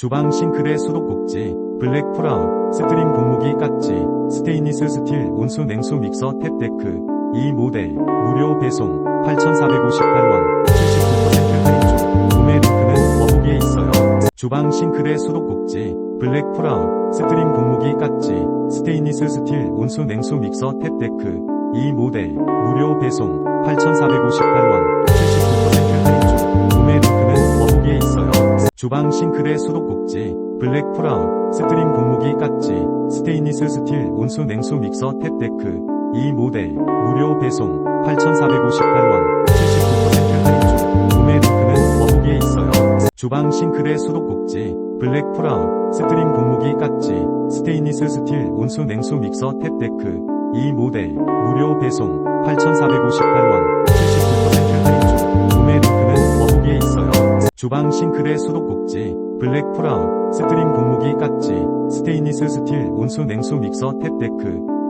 주방 싱크대 수도꼭지, 블랙 프라운, 스트림 분무기 깍지, 스테인리스 스틸 온수 냉수 믹서 탭데크, 이 모델, 무료 배송, 8,458원, 79% 할인 중, 구매 링크는 더보기에 있어요. 주방 싱크대 수도꼭지, 블랙 프라운, 스트림 분무기 깍지, 스테인리스 스틸 온수 냉수 믹서 탭데크, 이 모델, 무료 배송, 8,458원, 주방 싱크대 수도꼭지, 블랙 프라운, 스트림 분무기 깍지, 스테인리스 스틸 온수 냉수 믹서 탭데크, 이 모델, 무료 배송, 8,458원, 79% 할인 중, 구매 링크는 더보기에 있어요. 주방 싱크대 수도꼭지, 블랙 프라운, 스트림 분무기 깍지, 스테인리스 스틸 온수 냉수 믹서 탭데크, 이 모델, 무료 배송, 8,458원, 주방 싱크대 수도꼭지, 블랙 프라운, 스트림 분무기 깍지, 스테인리스 스틸 온수 냉수 믹서 탭데크,